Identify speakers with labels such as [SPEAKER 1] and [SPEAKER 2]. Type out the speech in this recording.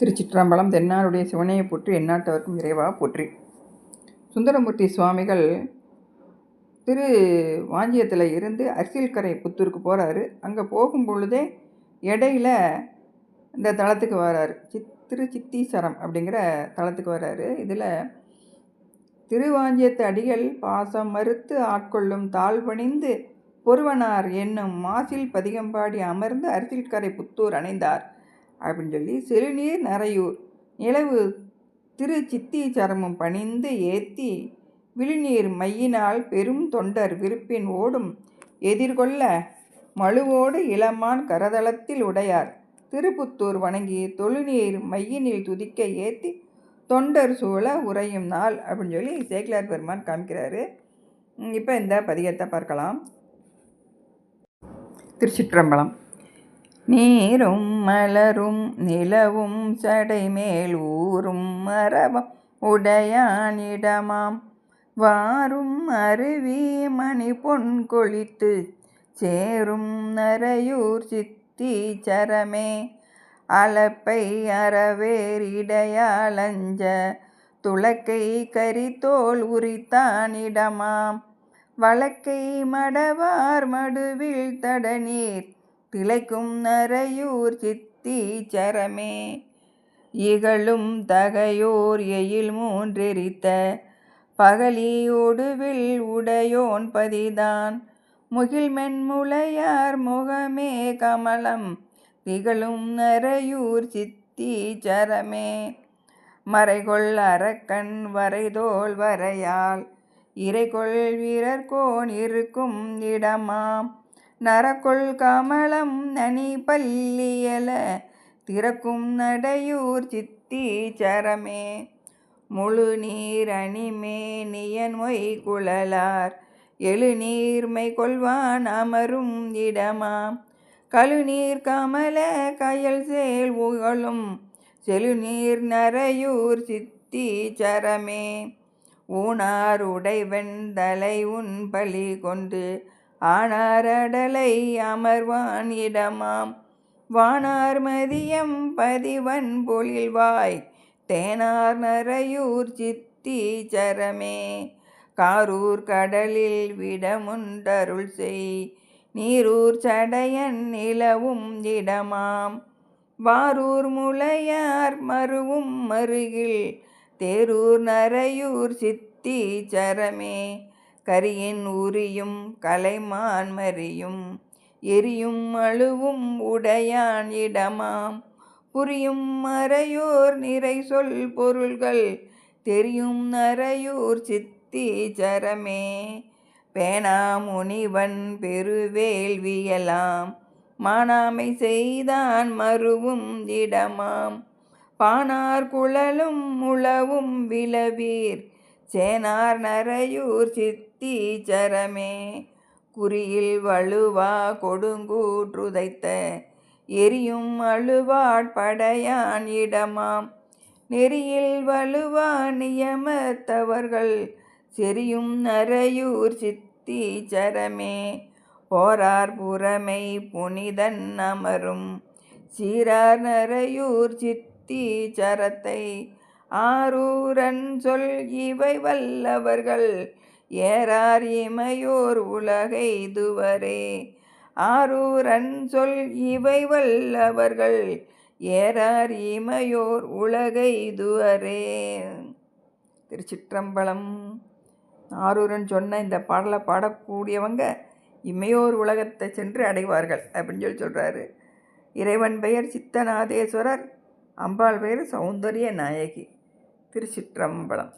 [SPEAKER 1] திருச்சிற்றம்பலம் தென்னாருடைய சிவனையை போற்றி எந்நாட்டவர்க்கும் இறைவா போற்றி. சுந்தரமூர்த்தி சுவாமிகள் திரு வாஞ்சியத்தில் இருந்து அரசியல்கரை புத்தூருக்கு போகிறாரு அங்கே போகும் பொழுதே இடையில இந்த தளத்துக்கு வராரு. சித் திரு சித்தீஸ்வரம் அப்படிங்கிற தளத்துக்கு வராரு. இதில் திருவாஞ்சியத்து அடிகள் பாசம் மறுத்து ஆட்கொள்ளும் தாழ்வணிந்து பொருவனார் என்னும் மாசில் பதிகம்பாடி அமர்ந்து அரசியல்கரை புத்தூர் அணைந்தார். அப்படின்னு சொல்லி சிறுநீர் நரையூர் நிலவு திரு சித்தீச்சரமும் பணிந்து ஏத்தி விழுநீர் மையினால் பெரும் தொண்டர் விருப்பின் ஓடும் எதிர்கொள்ள மழுவோடு இளமான் கரதளத்தில் உடையார். திருப்புத்தூர் வணங்கி தொழுநீர் மையினில் துதிக்க ஏற்றி தொண்டர் சூழ உறையும் நாள் அப்படின்னு சொல்லி சேக்கிலார் பெருமான் காமிக்கிறாரு. இப்போ இந்த பதிகத்தை பார்க்கலாம். திருச்சிற்றம்பலம். நீரும் மலரும் நிலவும் சடைமேல் ஊரும் மரபம் உடையானிடமாம். வாரும் அருவி மணி பொன் கொளித்து சேரும் நரையூர் சித்தி சரமே. அலப்பை அறவேரிடையாளஞ்ச துளக்கை கரித்தோல் உரித்தானிடமாம் வழக்கை மடவார் மடுவில் தடநீர் திளைக்கும் நரையூர் சித்தி சரமே. இகழும் தகையோர் எயில் மூன்றெரித்த பகலியோடுவில் உடையோன் பதிதான். முகில்மென்முளையார் முகமே கமலம் திகழும் நரையூர் சித்தி சரமே. மறைகொள் அரக்கன் வரைதோல் வரையால் இறைகொள் வீரர்கோன் இருக்கும் இடமாம். நரக்கொள் கமலம் நனி பல்லியல திறக்கும் நடையூர் சித்தி சரமே. முழு நீர் அணிமேனியன் மொய் குழலார் எழுநீர்மை கொள்வான் அமரும் இடமாம். கழுநீர் கமல கயல் சேல் உகழும் செழுநீர் நரையூர் சித்தி சரமே. ஊனார் உடைவெண்தலை உன் பலி கொண்டு ஆனாரடலை அமர்வான் இடமாம். வானார் மதியம் பதிவன் பொழில்வாய் தேனார் நரையூர் சித்தி சரமே. காரூர் கடலில் விடமுண்டருள் செய் நீரூர் சடையன் நிலவும் இடமாம். வாரூர் முளையார் மருவும் மருகில் தேரூர் நரையூர் சித்தி சரமே. கரியின் உரியும் கலைமான் மறியும். எரியும் அழுவும் உடையான் இடமாம். புரியும் மறையோர் நிறை சொல் பொருள்கள். தெரியும் நரையூர் சித்தி சரமே. பேனா முனிவன் பெருவேள்வியலாம் மானாமை செய்தான் மருவும் இடமாம் பானார் குழலும் உளவும் விளவீர் சேனார் நரையூர் சித்தி சரமே. குறியில் வலுவா கொடுங்கூற்றுதைத்த எரியும் அழுவாட்படையான் இடமாம். நெறியில் வலுவா நியமத்தவர்கள் செரியும் நரையூர் சித்தி சரமே. போரார் புறமை புனிதன் அமரும். சீரார் நரையூர் சித்தி சரத்தை ஆரூரன் சொல் இவை வல்லவர்கள். ஏறார் இமையோர் உலகை துவரே ஆரூரன் சொல் இவை வல்லவர்கள். ஏறார் இமையோர் உலகை துவரே திருச்சிற்றம்பலம். ஆரூரன் சொன்ன இந்த பாடலை பாடக்கூடியவங்க இமையோர் உலகத்தை சென்று அடைவார்கள் அப்படின்னு சொல்லி சொல்கிறாரு இறைவன் பெயர் சித்தநாதேஸ்வரர் அம்பாள் பெயர் சௌந்தரிய நாயகி. திருச்சிற்றம்பலம்.